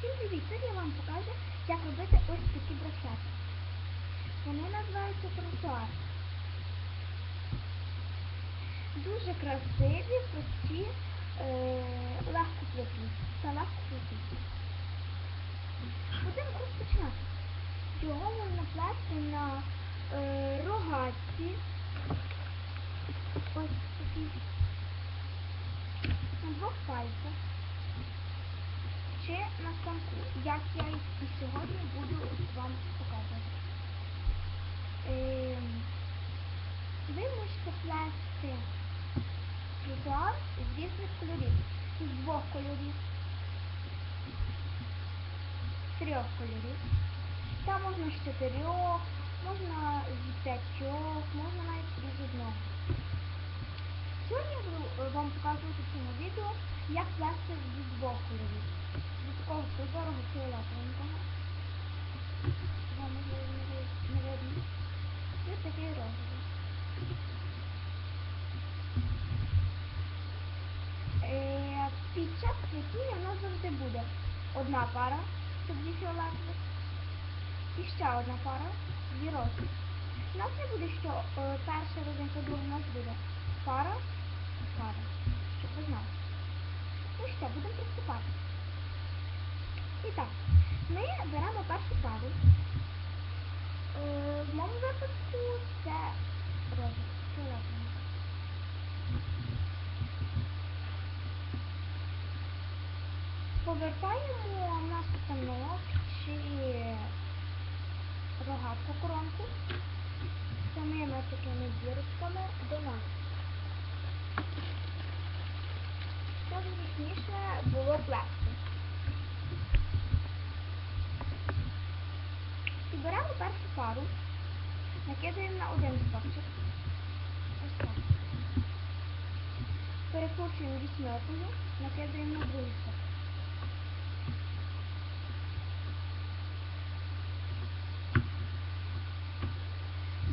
Всім привіт! Сьогодні я вам покажу, як робити ось такі браслети. Вони називаються тротуар. Дуже красиві, прості, е, легко плетуть та легко плетуть. Будемо розпочинати. Його можна плести на е, рогатці. Ось такі. На двох пальцях чи на станку, як я і сьогодні буду вам показувати. Ем, ви можете плести тротуар з різних кольорів, з двох кольорів, з трьох кольорів. Там можна з чотирьох, можна з п'ятьох, можна навіть і з одного. Сьогодні е, вам показувати в цьому відео, як плести з двох кольорів. З такого прозорого фіолетового. Вам не видно. І такий розовий. Е, Під час плетіння у нас завжди буде одна пара, це дві фіолетові, і ще одна пара, дві розові. У нас не буде, що е, перша родинка, у нас буде пара, пара, щоб ви. Ну що, будемо приступати. І так, ми беремо першу пару. Е, в моєму випадку це фіолетова. Повертаємо на станок чи рогатку коронку самими такими дірочками до нас. Щоб було плести. І беремо першу пару, накидаємо на один стопчик. Ось. Перекручуємо вісьмеркою, накидаємо на другий стопчик.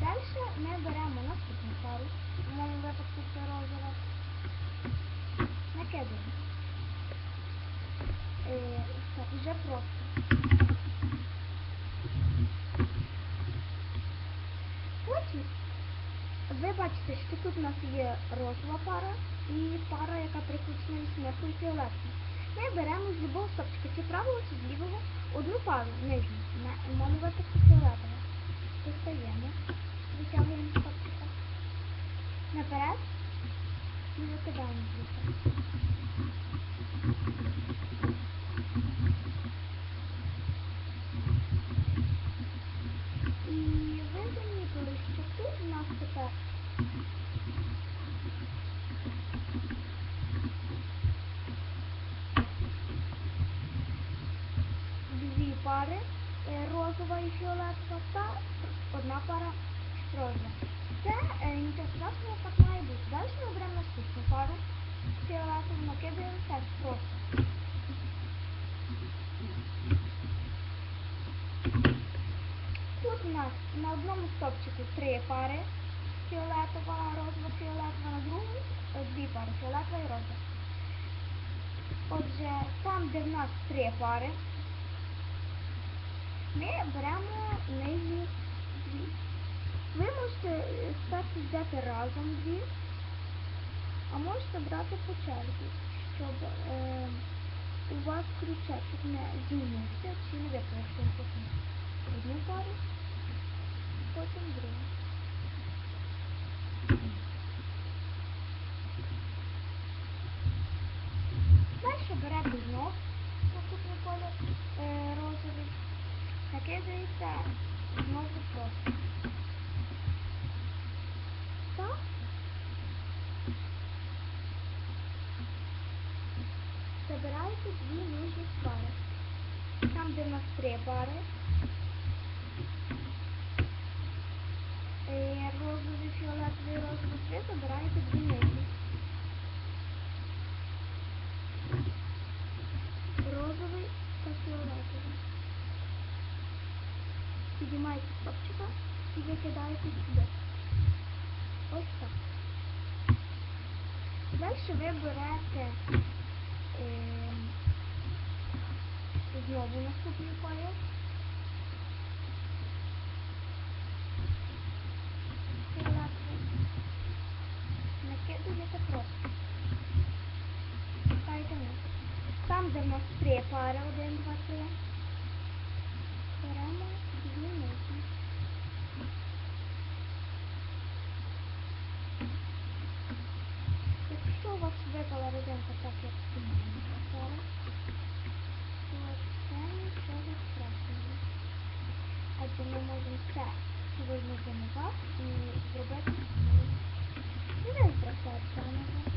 Далі ми беремо наступну пару, в моєму випадку це розова. Накидаємо. Е, так, вже просто. Потім ви бачите, що тут у нас є розова пара і пара, яка прикручена вісьмеркою фіолетовою. Ми беремо з любого стопчика, чи правого, чи з лівого, одну пару нижню, на випадку фіолетова. Достаємо, витягуємо стопчика. Наперед і викидаємо звідси. І ви замітили, що тут у нас тепер дві пари, е, розова і фіолетова, та одна пара розова. Це е, нічого страшного так має бути. Далі ми беремо наступну пару фіолетову, накидаємо теж просто. Тут у нас на одному стопчику три пари фіолетова, розова, фіолетова, на другому дві пари, фіолетова і розова. Отже, там, де в нас три пари, ми беремо нижні дві. Ви можете е, спершу взяти разом дві, а можете брати по черзі, щоб е, у вас крючечок не змінився чи не виплився потім. Одну пару, потім другу. Далі берете знов наступний колір е, розовий, накидаєте знову просто. Так. Забираєте дві нижні пари. Там, де в нас три пари. Е, Розовий, фіолетовий, розовий три, забираєте дві нижні. Розовий та фіолетовий. Піднімаєте стопчика і викидаєте сюди. Ось так. Далі ви берете ем, знову наступний файл. Фіолетовий. Накидуєте просто. Ставите вниз. Там, де в нас три пари, один, два, три. Беремо дві нижні. У вас випала родинка так, як зараз, то це нічого страшного. Адже ми можемо це повернути назад і зробити не збросатися назад.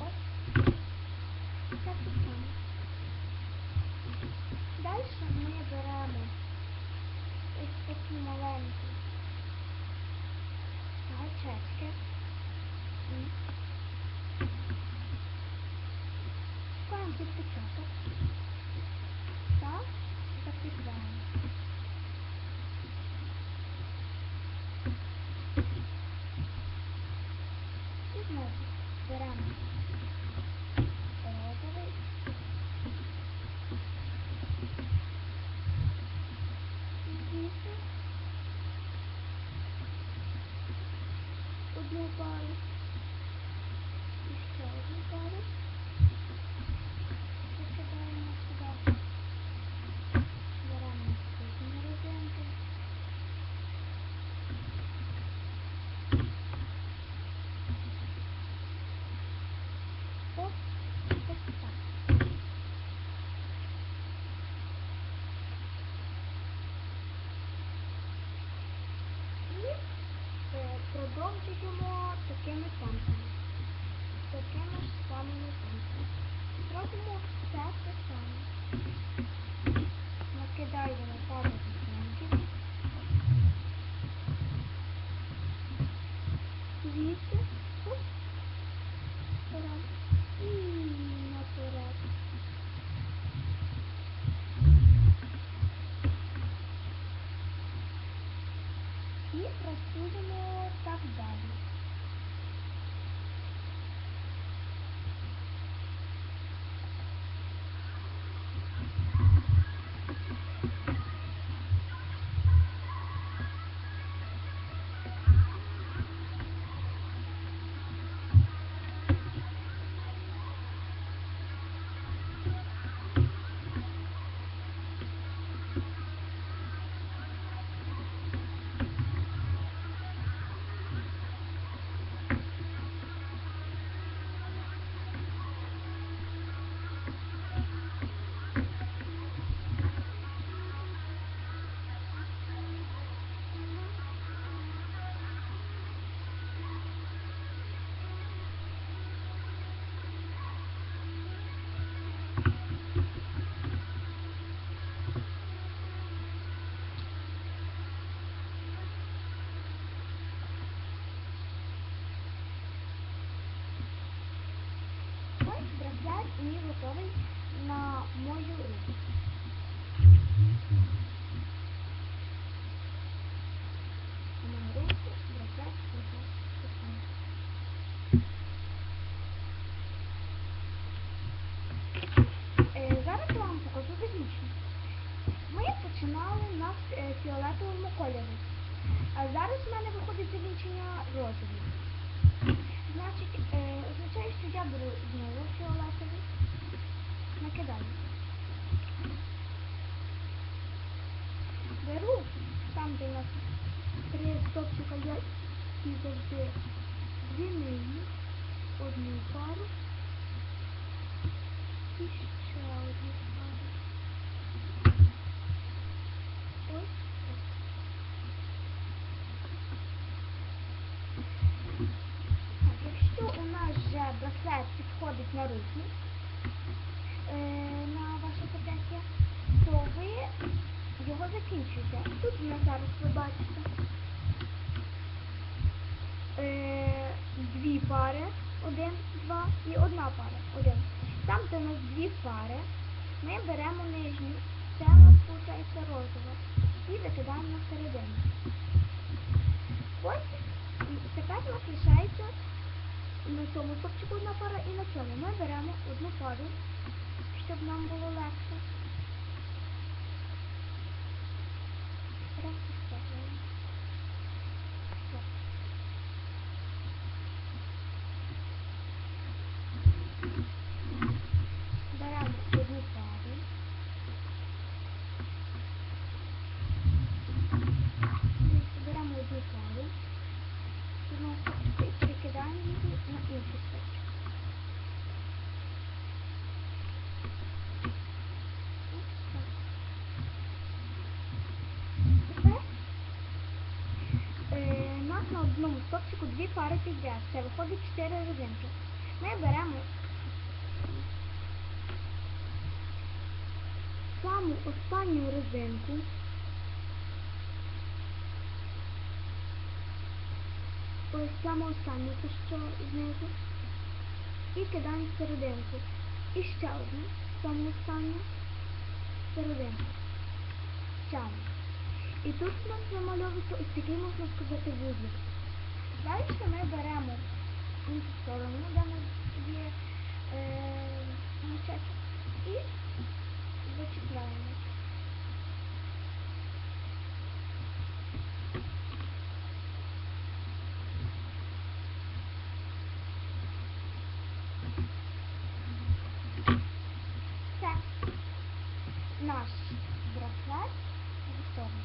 Ось. Так і само. Далі ми беремо ось такі маленькі гачечки. І Шукаємо підпечаток. Та закріпляємо. І знову беремо розовий. Одну пару. І ще одну пару. Закидаємо сюди. Беремо наступні родинки. Оп, ось так. І е, продовжуємо такими темпами. Такими ж самими темпами. Робимо все те саме. Накидаємо пару відтінків. Звідси. І наперед. І працюємо так далі. Ось браслет мій готовий на мою руку. На мою руку браслет готовий. Е, Зараз я вам покажу технічно. Ми починали на е, фіолетовому кольорі, а зараз в мене виходить закінчення розовий. Значить, е, означає, що я беру знову фіолетовий, накидаю. Беру там, де у нас три стопчика є і завжди дві нижні, одну пару і ще одну пару. Ось так. Так, якщо у нас браслет підходить на руку, е, на ваше зап'ястя, то ви його закінчуєте. Тут у нас зараз ви бачите. Е, дві пари, один, два і одна пара, один. Там, де у нас дві пари, ми беремо нижню, це у нас виходить розова, і закидаємо на середину. Ось. Тепер у нас лишається на цьому стопчику одна пара і на цьому. Ми беремо одну пару, щоб нам було легше. Просто ставимо. Все. Беремо одну пару. Беремо одну пару. Знову прикидаємо її на інший стопчик. Ось так. Тепер е, у нас на стопчику дві пари підряд. Це виходить чотири резинки. Ми беремо саму останню резинку. Ось саме останню, це що знизу. І кидаємо серединку. І ще одну, саму останню серединку. Тягнемо. І тут у нас намальовується ось такий, можна сказати, вузлик. Далі ми беремо іншу сторону, де є е, і зачіпляємо. Все. Наш браслет готовий.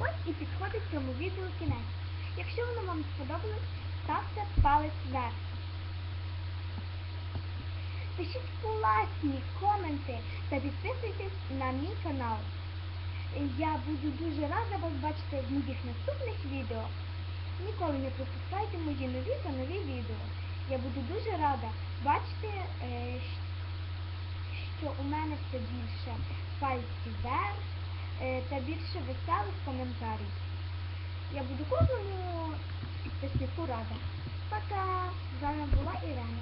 Ось і підходить цьому відео кінець. Якщо воно вам сподобалось, ставте палець вверх. Пишіть класні коменти та підписуйтесь на мій канал. Я буду дуже рада вас бачити в моїх наступних відео. Ніколи не пропускайте мої нові та нові відео. Я буду дуже рада бачити, е, що у мене все більше пальців вверх та більше веселих коментарів. Я буду кожному підписнику рада. Пока! З вами була Ірена.